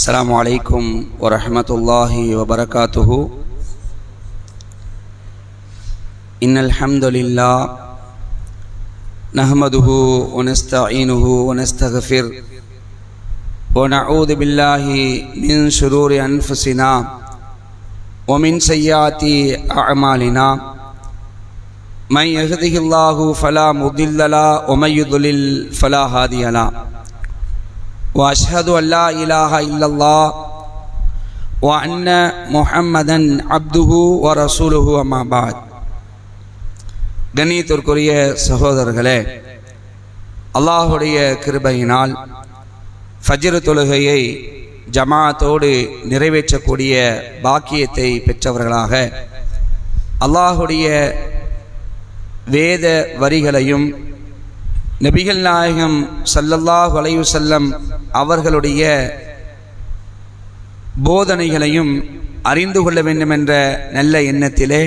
السلام عليكم ورحمة الله وبركاته. إن الحمد لله نحمده ونستعينه ونستغفر ونعوذ بالله من شرور أنفسنا ومن سيئات أعمالنا. من يهده الله فلا مضل له ومن يضلل فلا هادي له. واشهد ان لا اله الا الله وان محمدا عبده ورسوله اما بعد கண்ணியத்திற்குரிய சகோதரர்களே அல்லாஹுடைய கிருபையினால் ஃபஜ்ர் தொழுகையை ஜமாத்தோடு நிறைவேற்றக்கூடிய பாக்கியத்தை பெற்றவர்களாக அல்லாஹுடைய வேத வரிகளையும் நபிகள் நாயகம் சல்லல்லாஹ் அலைஹி செல்லம் அவர்களுடைய போதனைகளையும் அறிந்து கொள்ள வேண்டும் என்ற நல்ல எண்ணத்திலே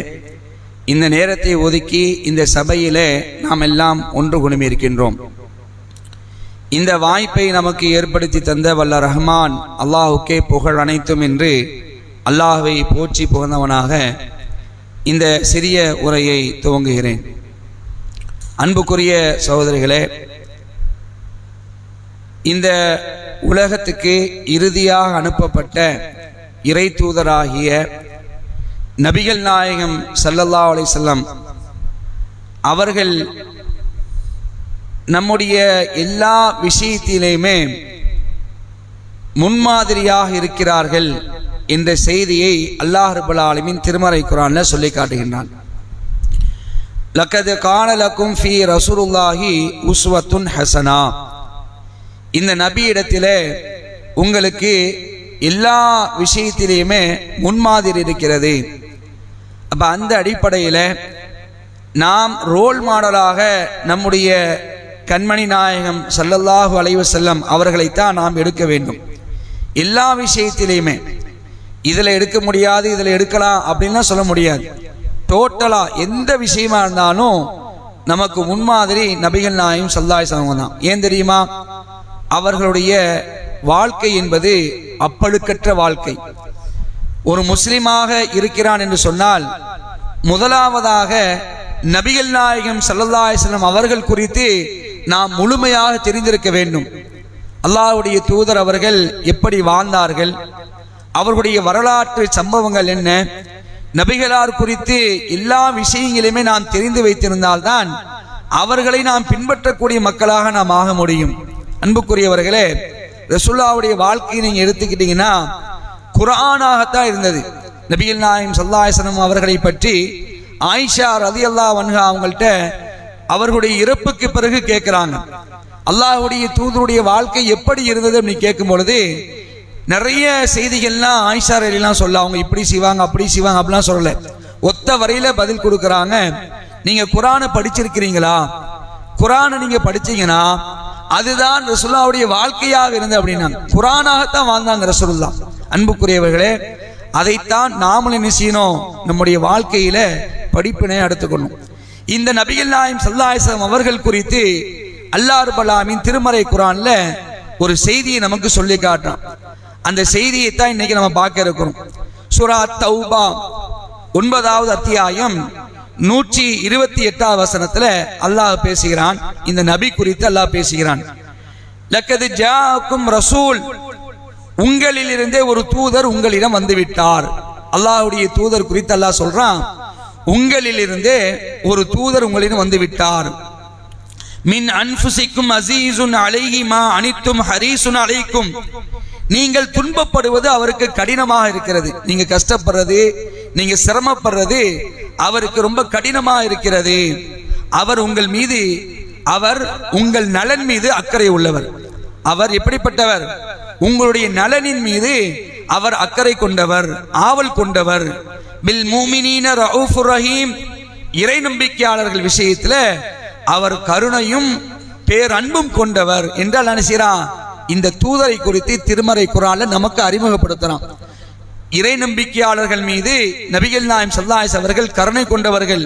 இந்த நேரத்தை ஒதுக்கி இந்த சபையிலே நாம் எல்லாம் ஒன்று குழுமியிருக்கின்றோம் இந்த வாய்ப்பை நமக்கு ஏற்படுத்தி தந்த வல்ல ரஹ்மான் அல்லாஹுக்கே புகழ் அனைத்தும் என்று அல்லாஹுவை போற்றி புகழ்ந்தவனாக இந்த சிறிய உரையை துவங்குகிறேன். அன்புக்குரிய சகோதரிகளே இந்த உலகத்துக்கு இறுதியாக அனுப்பப்பட்ட இறை தூதராகிய நபிகள் நாயகம் சல்லல்லா அலிசல்லம் அவர்கள் நம்முடைய எல்லா விஷயத்திலையுமே முன்மாதிரியாக இருக்கிறார்கள் என்ற செய்தியை அல்லாஹ் ரபுல் ஆலமின் திருமறை குரான்ல சொல்லி காட்டுகின்றான். லக்கது காணலக்கும் ஃபி ரசூலுல்லாஹி உஸ்வத்துன் ஹசனா. இந்த நபி உங்களுக்கு எல்லா விஷயத்திலையுமே முன்மாதிரி இருக்கிறது. அப்போ அந்த அடிப்படையில் நாம் ரோல் மாடலாக நம்முடைய கண்மணி நாயகம் சல்லல்லாஹு அலைவு செல்லம் அவர்களைத்தான் நாம் எடுக்க வேண்டும். எல்லா விஷயத்திலையுமே இதில் எடுக்க முடியாது இதில் எடுக்கலாம் அப்படின்லாம் சொல்ல முடியாது. டோட்டலாக எந்த விஷயமா இருந்தாலும் நமக்கு முன்மாதிரி நபிகள் நாயும் சல்லாய் சமூகம் தான். ஏன் தெரியுமா? அவர்களுடைய வாழ்க்கை என்பது அப்பழுக்கற்ற வாழ்க்கை. ஒரு முஸ்லிமாக இருக்கிறான் என்று சொன்னால் முதலாவதாக நபிகள் நாயகம் சல்லல்லாஹம் அவர்கள் குறித்து நாம் முழுமையாக தெரிந்திருக்க வேண்டும். அல்லாஹுடைய தூதர் அவர்கள் எப்படி வாழ்ந்தார்கள்? அவர்களுடைய வரலாற்று சம்பவங்கள் என்ன? நபிகளார் குறித்து எல்லா விஷயங்களையுமே நாம் தெரிந்து வைத்திருந்தால்தான் அவர்களை நாம் பின்பற்றக்கூடிய மக்களாக நாம் ஆக முடியும். அன்புக்குரியவர்களே ரசுல்லாவுடைய வாழ்க்கையை நீங்கள் எடுத்துக்கிட்டீங்கன்னா குரானாகத்தான் இருந்தது. நபிகள் நாயம் சல்லாசனம் அவர்களை பற்றி ஆயிஷா ரதி அல்லா வன்ஹா அவங்கள்ட்ட அவர்களுடைய இறப்புக்கு பிறகு கேட்குறாங்க அல்லாஹுடைய தூதருடைய வாழ்க்கை எப்படி இருந்தது அப்படின்னு கேட்கும் பொழுது நிறைய செய்திகள்லாம் ஆயிஷா சொல்ல அவங்க இப்படி செய்வாங்க அப்படி செய்வாங்க அப்படிலாம் சொல்லல. ஒத்த வரையில பதில் கொடுக்குறாங்க. நீங்க குரானை படிச்சிருக்கிறீங்களா? குரானை நீங்க படிச்சீங்கன்னா அதுதான் ரசுல்லாவுடைய வாழ்க்கையாக இருந்தது அப்படின்னா குரானாகத்தான் வாழ்ந்தாங்க ரசுல்லா அன்புக்குரியவர்களே அதைத்தான் நாமளும் என்ன செய்யணும்? நம்முடைய வாழ்க்கையில படிப்பினை எடுத்துக்கணும். இந்த நபிகள் நாயம் சல்லாயசம் அவர்கள் குறித்து அல்லாஹ் பலாமின் திருமறை குரான்ல ஒரு செய்தியை நமக்கு சொல்லி காட்டுறான். அந்த செய்தியை தான் இன்னைக்கு நம்ம பார்க்க இருக்கிறோம். சுரா தௌபா ஒன்பதாவது அத்தியாயம் நூற்றி இருபத்தி எட்டாவது வசனத்துல அல்லாஹ் பேசுகிறான். இந்த நபி குறித்து அல்லாஹ் பேசுகிறான். லக்கது ஜாக்கும் ரசூல் உங்களில் இருந்தே ஒரு தூதர் உங்களிடம் வந்து விட்டார் அல்லாஹுடைய தூதர் குறித்து அல்லாஹ் சொல்றான் உங்களில் இருந்தே ஒரு தூதர் உங்களிடம் வந்துவிட்டார். மின் அன்புசிக்கும் அசீசுன் அலைஹி அனித்தும் ஹரீசுன் அலைக்கும் நீங்கள் துன்பப்படுவது அவருக்கு கடினமாக இருக்கிறது. நீங்க கஷ்டப்படுறது நீங்க சிரமப்படுறது அவருக்கு ரொம்ப கடினமாக இருக்கிறது. அவர் உங்கள் மீது அவர் உங்கள் நலன் மீது அக்கறை உள்ளவர். அவர் எப்படிப்பட்டவர்? உங்களுடைய நலனின் மீது அவர் அக்கறை கொண்டவர் ஆவல் கொண்டவர். பில் மூமினீன ரவுஃபுர் ரஹீம் இறை நம்பிக்கையாளர்கள் விஷயத்துல அவர் கருணையும் பேரன்பும் கொண்டவர். என்றால் நினைச்சான் இந்த தூதரை குறித்து திருமறை குரால நமக்கு அறிமுகப்படுத்துறான். இறை நம்பிக்கையாளர்கள் மீது நபிகள் நாயம் சல்லாஸ் அவர்கள் கருணை கொண்டவர்கள்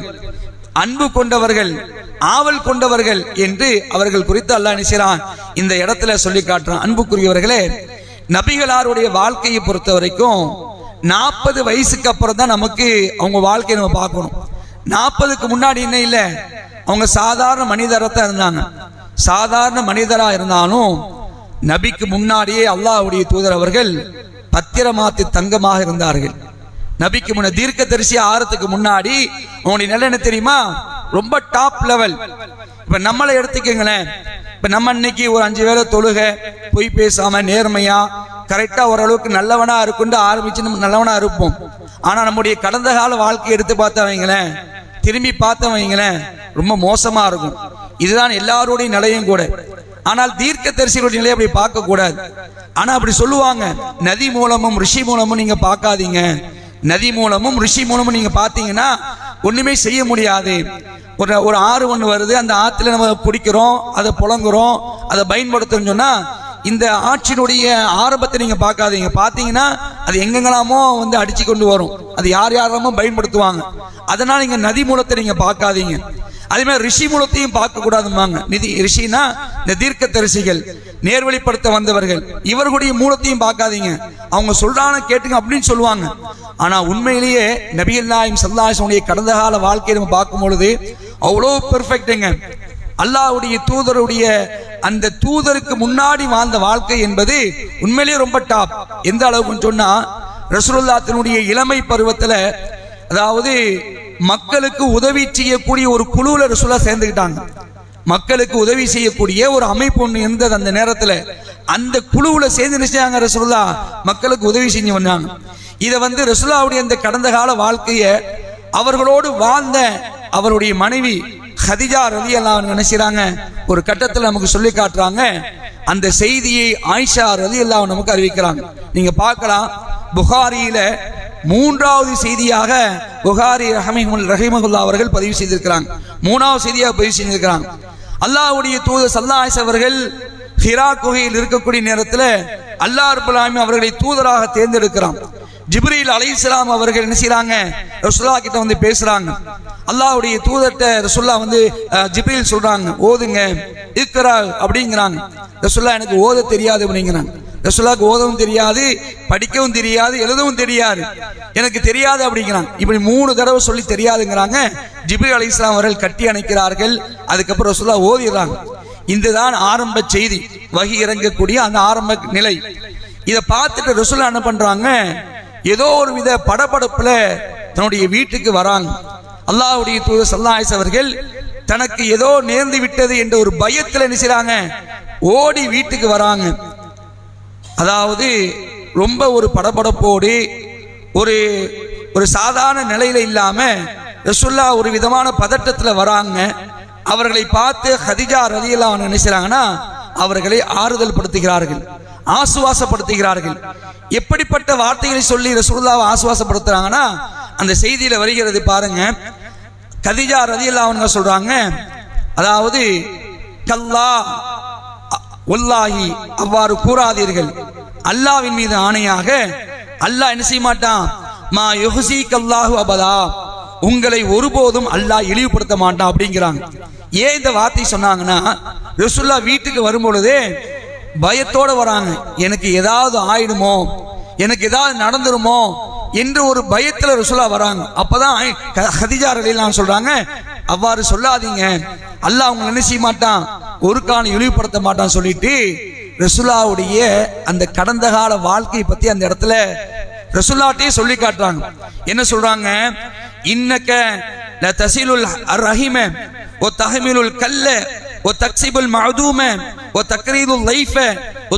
அன்பு கொண்டவர்கள் ஆவல் கொண்டவர்கள் என்று அவர்கள் குறித்து அல்லாஹ் நினைச்சான் இந்த இடத்துல சொல்லி காட்டுறான். அன்புக்குரியவர்களே நபிகளாருடைய வாழ்க்கையை பொறுத்த வரைக்கும் நாற்பது வயசுக்கு அப்புறம் தான் நமக்கு அவங்க வாழ்க்கையை நம்ம பார்க்கணும். நாற்பதுக்கு முன்னாடி என்ன இல்லை? அவங்க சாதாரண மனிதராக தான் இருந்தாங்க. சாதாரண மனிதராக இருந்தாலும் நபிக்கு முன்னாடியே அல்லாஹுடைய தூதர் அவர்கள் பத்திரமாத்து தங்கமாக இருந்தார்கள். நபிக்கு முன்ன தீர்க்க தரிசி ஆறத்துக்கு முன்னாடி உங்களுடைய நிலை என்ன தெரியுமா? ரொம்ப டாப் லெவல் இப்ப நம்மளை எடுத்துக்கங்களேன். இப்ப நம்ம இன்னைக்கு ஒரு அஞ்சு வேலை தொழுக பொய் பேசாம நேர்மையா கரெக்டா ஓரளவுக்கு நல்லவனா இருக்குன்னு ஆரம்பிச்சு நம்ம நல்லவனா இருப்போம். ஆனா நம்முடைய கடந்த கால வாழ்க்கையை எடுத்து பார்த்தவங்களேன் திரும்பி பார்த்தவங்களேன் ரொம்ப மோசமா இருக்கும். இதுதான் எல்லாருடைய நிலையும் கூட. ஆனால் தீர்க்க தரிசிகளுடைய நிலையை அப்படி பார்க்க கூடாது ஆனா அப்படி சொல்லுவாங்க நதி மூலமும் ரிஷி மூலமும் நீங்க பார்க்காதீங்க. நதி மூலமும் ரிஷி மூலமும் நீங்க பார்த்தீங்கன்னா ஒண்ணுமே செய்ய முடியாது. ஒரு ஒரு ஆறு ஒன்று வருது அந்த ஆற்றுல நம்ம பிடிக்கிறோம் அதை புழங்குறோம் அதை பயன்படுத்தணும்னு சொன்னா இந்த ஆட்சியினுடைய ஆரம்பத்தை நீங்க பார்க்காதீங்க. பார்த்தீங்கன்னா அது எங்கெங்கெல்லாமோ வந்து அடிச்சு கொண்டு வரும். அது யார் யாரெல்லாமோ பயன்படுத்துவாங்க. அதனால நீங்க நதி மூலத்தை நீங்க பார்க்காதீங்க. அதே மாதிரி ரிஷி மூலத்தையும் பார்க்க கூடாதுமாங்க நிதி ரிஷினா இந்த தீர்க்க தரிசிகள் நேர்வழிப்படுத்த வந்தவர்கள் இவர்களுடைய மூலத்தையும் பார்க்காதீங்க. அவங்க சொல்றான கேட்டுங்க அப்படின்னு சொல்லுவாங்க. ஆனா உண்மையிலேயே நபிகள் நாயம் சல்லாசனுடைய கடந்த கால வாழ்க்கையை நம்ம பார்க்கும் பொழுது அவ்வளோ பெர்ஃபெக்ட்டுங்க அல்லாஹ்வுடைய தூதருடைய அந்த தூதருக்கு முன்னாடி வாழ்ந்த வாழ்க்கை என்பது உண்மையிலேயே ரொம்ப டாப் எந்த அளவுக்குன்னு சொன்னா ரசூலுல்லாஹ்வினுடைய இளமை பருவத்துல அதாவது மக்களுக்கு உதவி செய்யக்கூடிய ஒரு குழுவில் ரசூலா சேர்ந்துக்கிட்டாங்க. மக்களுக்கு உதவி செய்யக்கூடிய ஒரு அமைப்பு ஒன்று இருந்தது அந்த நேரத்தில். அந்த குழுவில் சேர்ந்து நினைச்சாங்க ரசுல்லா மக்களுக்கு உதவி செஞ்சு வந்தாங்க. இதை வந்து ரசுல்லாவுடைய அந்த கடந்த கால வாழ்க்கையை அவர்களோடு வாழ்ந்த அவருடைய மனைவி ஹதிஜா ரதி எல்லாம் நினைச்சாங்க ஒரு கட்டத்தில் நமக்கு சொல்லி காட்டுறாங்க. அந்த செய்தியை ஆயிஷா ரதி எல்லாம் நமக்கு அறிவிக்கிறாங்க. நீங்க பார்க்கலாம். புகாரியில மூன்றாவது செய்தியாக புகாரி ரஹமிமுல் ரஹிமகுல்லா அவர்கள் பதிவு செய்திருக்கிறாங்க. மூணாவது செய்தியாக பதிவு செஞ்சிருக்கிறாங்க அல்லாவுடைய தூதர் சல்லாஹ் அவர்கள் ஹிரா குகையில் இருக்கக்கூடிய நேரத்தில் அல்லாஹ் அர்புலாமி அவர்களை தூதராக தேர்ந்தெடுக்கிறான். ஜிப்ரீல் அலைஹிஸ்ஸலாம் அவர்கள் என்ன செய்யறாங்க ரசுல்லா கிட்ட வந்து பேசுறாங்க. அல்லாஹ்வுடைய தூதர்கிட்ட ரசுல்லா வந்து ஜிப்ரீல் சொல்றாங்க ஓதுங்க இருக்கிறா அப்படிங்கிறாங்க. ரசுல்லா எனக்கு ஓத தெரியாது அப்படிங்கிறாங்க. ரசுல்லாக்கு ஓதவும் தெரியாது படிக்கவும் தெரியாது எழுதவும் தெரியாது. எனக்கு தெரியாது அப்படிங்கிறாங்க. இப்படி மூணு தடவை சொல்லி தெரியாதுங்கிறாங்க. ஜிப்ரி அலி இஸ்லாம் அவர்கள் கட்டி அணைக்கிறார்கள். அதுக்கப்புறம் ரசூல்லா ஓதிடுறாங்க. இதுதான் ஆரம்ப செய்தி. வகி இறங்கக்கூடிய அந்த ஆரம்ப நிலை. இதை பார்த்துட்டு ரசூல்லா என்ன பண்றாங்க? ஏதோ ஒரு வித படபடப்புல தன்னுடைய வீட்டுக்கு வராங்க. அல்லாஹுடைய தூதர் சல்லாஹ் அவர்கள் தனக்கு ஏதோ நேர்ந்து விட்டது என்ற ஒரு பயத்தில் என்ன செய்றாங்க? ஓடி வீட்டுக்கு வராங்க. அதாவது ரொம்ப ஒரு படபடப்போடு ஒரு ஒரு சாதாரண நிலையில இல்லாம ரசுல்லா ஒரு விதமான பதட்டத்தில் வராங்க. அவர்களை பார்த்து ஹதிஜா ரதியெல்லாம் நினைச்சாங்கன்னா அவர்களை ஆறுதல் படுத்துகிறார்கள் ஆசுவாசப்படுத்துகிறார்கள். எப்படிப்பட்ட வார்த்தைகளை சொல்லி ரசூல்லாவை ஆசுவாசப்படுத்துறாங்கன்னா அந்த செய்தியில் வருகிறது பாருங்க. கதிஜா ரதியெல்லாம் அவங்க சொல்றாங்க அதாவது கல்லா ஒல்லாஹி அவ்வாறு கூறாதீர்கள். அல்லாவின் மீது ஆணையாக அல்லாஹ் என்ன செய்ய மாட்டான்? மா யுஹசி கல்லாஹு அபதா உங்களை ஒருபோதும் அல்லாஹ் இழிவுபடுத்த மாட்டான் அப்படிங்கிறாங்க. ஏன் இந்த வார்த்தை சொன்னாங்கன்னா ரசுல்லா வீட்டுக்கு வரும்பொழுதே பயத்தோட வராங்க. எனக்கு ஏதாவது ஆயிடுமோ? எனக்கு ஏதாவது நடந்துருமோ? என்று ஒரு பயத்தில் ரசுல்லா வராங்க. அப்போதான் க- ஹதிஜா ரலியல்லாஹு அவ்வாறு சொல்லாதீங்க. அல்லாஹ் அவங்க நினைச்சி மாட்டான்? ஒரு காலம் இழிவுபடுத்த மாட்டான் சொல்லிட்டு ரசுல்லாவுடைய அந்த கடந்த கால வாழ்க்கையை பற்றி அந்த இடத்துல ரசுல்லாட்டையே சொல்லி காட்டுறாங்க. என்ன சொல்கிறாங்க இன்னக்க ல ரஹிம ஓ الكل கல்ல ஓ தக்சிபுல் الضيف ஓ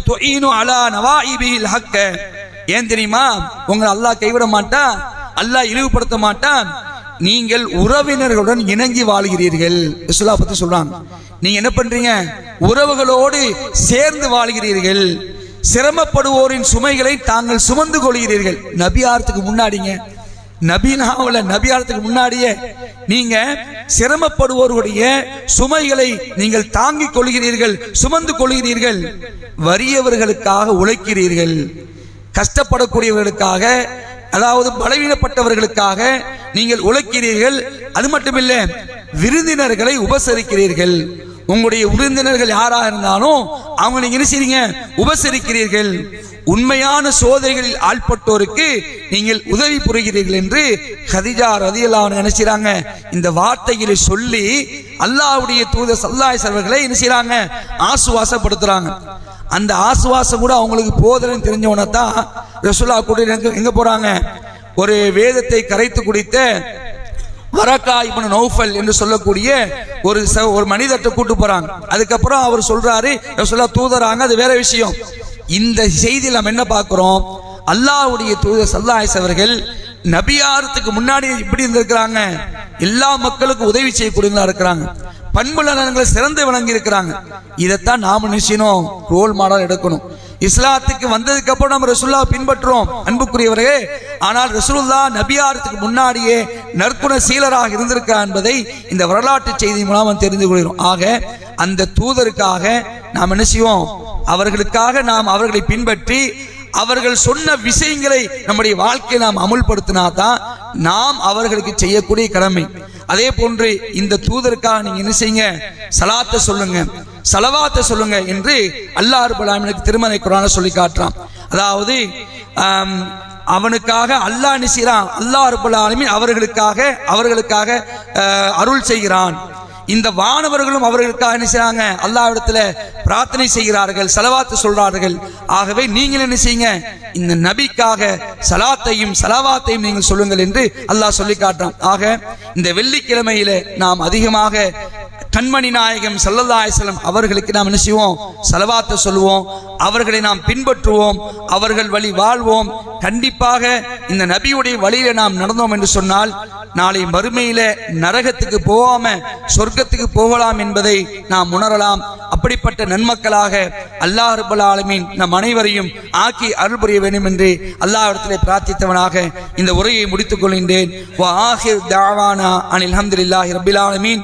على نوائبه ஓ அலா ஹக்க ஏன் தெரியுமா? உங்களை அல்லாஹ் கைவிட மாட்டான். அல்லாஹ் இழிவுபடுத்த மாட்டான். நீங்கள் உறவினர்களுடன் இணங்கி வாழ்கிறீர்கள். இஸ்லா பத்தி சொல்றாங்க. நீங்க என்ன பண்றீங்க? உறவுகளோடு சேர்ந்து வாழ்கிறீர்கள். சிரமப்படுவோரின் சுமைகளை தாங்கள் சுமந்து கொள்கிறீர்கள். நபியாரத்துக்கு முன்னாடிங்க நபினாவில் நபியாரத்துக்கு முன்னாடியே நீங்க சிரமப்படுவோருடைய சுமைகளை நீங்கள் தாங்கிக் கொள்கிறீர்கள் சுமந்து கொள்கிறீர்கள் வறியவர்களுக்காக உழைக்கிறீர்கள் கஷ்டப்படக்கூடியவர்களுக்காக அதாவது பலவீனப்பட்டவர்களுக்காக நீங்கள் உழைக்கிறீர்கள். அது மட்டுமில்ல விருந்தினர்களை உபசரிக்கிறீர்கள். உங்களுடைய விருந்தினர்கள் யாராக இருந்தாலும் அவங்க நீங்க என்ன செய்றீங்க? உபசரிக்கிறீர்கள். உண்மையான சோதனைகளில் ஆள்பட்டோருக்கு நீங்கள் உதவி புரிகிறீர்கள் என்று ஹதிஜா ரதியல்லாஹு நினைச்சாங்க இந்த வார்த்தைகளை சொல்லி அல்லாவுடைய தூத சல்லாய் சர்வர்களை என்ன செய்யறாங்க ஆசுவாசப்படுத்துறாங்க. அந்த ஆசுவாசம் கூட அவங்களுக்கு போதலன்னு தெரிஞ்சவன தான் ரசுல்லா கூட எங்க போறாங்க. ஒரு வேதத்தை கரைத்து குடித்த வரக்கா இப்னு நௌஃபல் என்று சொல்லக்கூடிய ஒரு ச- ஒரு மனிதர்கிட்ட கூட்டு போறாங்க. அதுக்கப்புறம் அவர் சொல்றாரு ரசுல்லா தூதராங்க அது வேற விஷயம். இந்த செய்தியில் நம்ம என்ன பார்க்குறோம்? அல்லாஹ்வுடைய தூதர் சல்லாஹ் அவர்கள் நபியாரத்துக்கு முன்னாடி இப்படி இருந்திருக்கிறாங்க. எல்லா மக்களுக்கும் உதவி செய்யக்கூடியவங்களா இருக்கிறாங்க. பண்புலன்களை சிறந்து விளங்கி இருக்கிறாங்க இதைத்தான் நாம நிச்சயம் ரோல் மாடல் எடுக்கணும். இஸ்லாத்துக்கு வந்ததுக்கு அப்புறம் நம்ம ரசுல்லா பின்பற்றுறோம் அன்புக்குரியவரே ஆனால் ரசூல்லா நபியாரத்துக்கு முன்னாடியே நற்குண சீலராக இருந்திருக்கிறார் என்பதை இந்த வரலாற்று செய்தி மூலம் தெரிந்து கொள்கிறோம். ஆக அந்த தூதருக்காக நாம் என்ன செய்வோம்? அவர்களுக்காக நாம் அவர்களை பின்பற்றி அவர்கள் சொன்ன விஷயங்களை நம்முடைய வாழ்க்கையை நாம் அமுல்படுத்தினா தான் நாம் அவர்களுக்கு செய்யக்கூடிய கடமை. அதே போன்று இந்த தூதருக்காக நீங்க என்ன செய்யுங்க? சலாத்த சொல்லுங்க. சலவாத்த சொல்லுங்க என்று அல்லாஹ் ரப்பல் திருமலை குரான சொல்லி காட்டுறான். அதாவது அவனுக்காக அல்லாஹ் நிசிறான் அல்லாஹ் ரப்பல் அவர்களுக்காக அவர்களுக்காக அருள் செய்கிறான். இந்த வானவர்களும் அவர்களுக்காக என்ன செய்றாங்க? அல்லாவிடத்துல பிரார்த்தனை செய்கிறார்கள் சலவாத்து சொல்றார்கள். ஆகவே நீங்கள் என்ன செய்யுங்க? இந்த நபிக்காக சலாத்தையும் சலவாத்தையும் நீங்கள் சொல்லுங்கள் என்று அல்லாஹ் சொல்லி காட்டுறான். ஆக இந்த வெள்ளிக்கிழமையில நாம் அதிகமாக கண்மணி நாயகம் சல்லல்லாஹிஸ்லம் அவர்களுக்கு நாம் என்ன செய்வோம்? சலவாத்தை சொல்லுவோம். அவர்களை நாம் பின்பற்றுவோம். அவர்கள் வழி வாழ்வோம். கண்டிப்பாக இந்த நபியுடைய வழியில நாம் நடந்தோம் என்று சொன்னால் நாளை மறுமையில நரகத்துக்கு போகாம சொர்க்கத்துக்கு போகலாம் என்பதை நாம் உணரலாம். அப்படிப்பட்ட நன்மக்களாக அல்லாஹ் ரபுல் ஆலமின் நம் அனைவரையும் ஆக்கி அருள் புரிய வேண்டும் என்று அல்லாஹ்விடத்திலே பிரார்த்தித்தவனாக இந்த உரையை முடித்துக் கொள்கின்றேன். தாவானா அனில் அல்ஹம்துலில்லாஹி ரபில் ஆலமீன்.